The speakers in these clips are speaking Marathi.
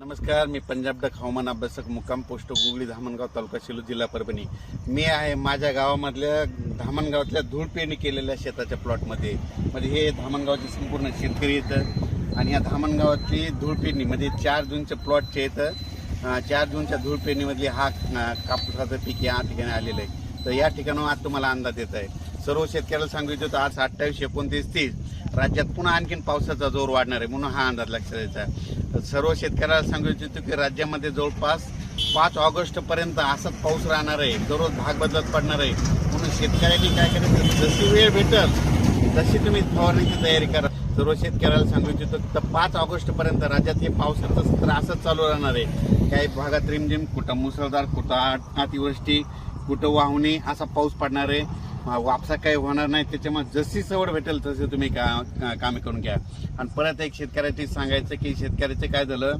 नमस्कार मी पंजाब डक हवामान अभ्यासक मुक्काम पोस्ट गुगळी धामणगाव तालुका शिलू जिल्हा परभणी. मी आहे माझ्या गावामधल्या धामणगावातल्या धूळ पेरणी केलेल्या शेताच्या प्लॉटमध्ये. म्हणजे हे धामणगावचे संपूर्ण शेतकरी येतं. आणि या धामणगावातली धूळ पेरणी म्हणजे चार जूनच्या प्लॉटचे येतं चार जूनच्या धूळ पेरणीमधली हा कापसाचं पीक या ठिकाणी आलेलं आहे. तर या ठिकाणावर आज तुम्हाला अंदाज येत आहे. सर्व शेतकऱ्याला सांगू इच्छितो आज अठ्ठावीस एकोणतीस तीस. राज्यात पुन्हा आणखीन पावसाचा जोर वाढणार आहे म्हणून हा अंदाज लक्षात द्यायचा आहे. सर्व शेतकऱ्याला सांगू इच्छितो की राज्यामध्ये जवळपास पाच ऑगस्टपर्यंत असंच असाच पाऊस राहणार आहे. दररोज भाग बदलत पडणार आहे. म्हणून शेतकऱ्यांनी काय करायचं जशी वेळ भेटल तशी तुम्ही फवारणीची तयारी करा. सर्व शेतकऱ्याला सांगू इच्छितो तर पाच ऑगस्टपर्यंत राज्यात हे पावसाचं सत्र असंच चालू राहणार आहे. काही भागात रिमझिम कुठं मुसळधार कुठं अतिवृष्टी कुठं वाहुणी असा पाऊस पडणार आहे. वापसा काही होणार नाही त्याच्यामुळे जशी सवड भेटेल तसे तुम्ही का कामे करून घ्या. आणि परत एक शेतकऱ्याची सांगायचं की शेतकऱ्याचे काय झालं?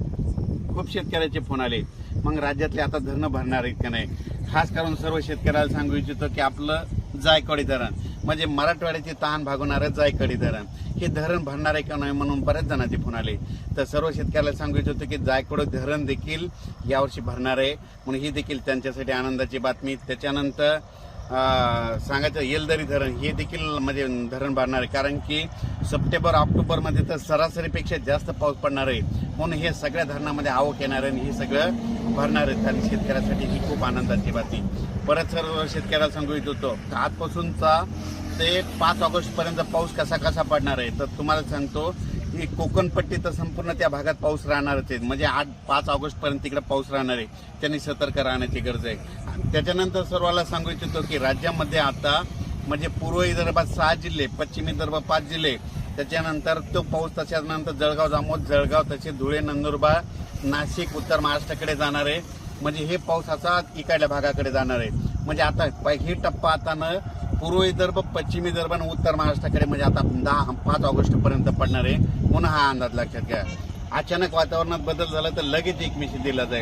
खूप शेतकऱ्याचे फोन आले. मग राज्यातले आता धरणं भरणार आहेत का नाही? खास करून सर्व शेतकऱ्याला सांगू इच्छितो की आपलं जायकवाडी धरण. म्हणजे मराठवाड्याचे तहान भागवणारं जायकवाडी धरण. हे धरण भरणार आहे का नाही म्हणून बऱ्याच जणांचे फोन आले. तर सर्व शेतकऱ्याला सांगू इच्छितो की जायकवाड धरण देखील यावर्षी भरणार आहे. म्हणून ही देखील त्यांच्यासाठी आनंदाची बातमी. त्याच्यानंतर सांगायचं येलदरी धरण हे देखील म्हणजे धरण भरणार आहे. कारण की सप्टेंबर ऑक्टोबरमध्ये तर सरासरीपेक्षा जास्त पाऊस पडणार आहे. म्हणून हे सगळ्या धरणामध्ये आवक येणार आहे आणि हे सगळं भरणार आहे. आणि शेतकऱ्यासाठी ही खूप आनंदाची बातमी. परत सर्व शेतकऱ्याला सांगू इच्छितो आजपासूनचा ते पाच ऑगस्टपर्यंत पाऊस कसा कसा पडणार आहे? तर तुम्हाला सांगतो की कोकणपट्टी तर संपूर्ण त्या भागात पाऊस राहणारच आहे. म्हणजे आठ पाच ऑगस्ट पर्यंत तिकडे पाऊस राहणार आहे. त्यांनी सतर्क राहण्याची गरज आहे. आणि त्याच्यानंतर सर्वाला सांगू इच्छितो की राज्यामध्ये आता म्हणजे पूर्व विदर्भात सहा जिल्हे पश्चिम विदर्भ पाच जिल्हे त्याच्यानंतर तो पाऊस त्याच्यानंतर जळगाव जामोद जळगाव तसे धुळे नंदुरबार नाशिक उत्तर महाराष्ट्राकडे जाणार आहे. म्हणजे हे पाऊस असा इकडल्या भागाकडे जाणार आहे. म्हणजे आता हे टप्पा आता ना पूर्व विदर्भ पश्चिम विदर्भ आणि उत्तर महाराष्ट्राकडे म्हणजे आता दहा पाच ऑगस्ट पर्यंत पडणार आहे. पुन्हा हा अंदाज लक्षात घ्या. अचानक वातावरणात बदल झाला तर लगेच एक मेसेज दिला जाईल.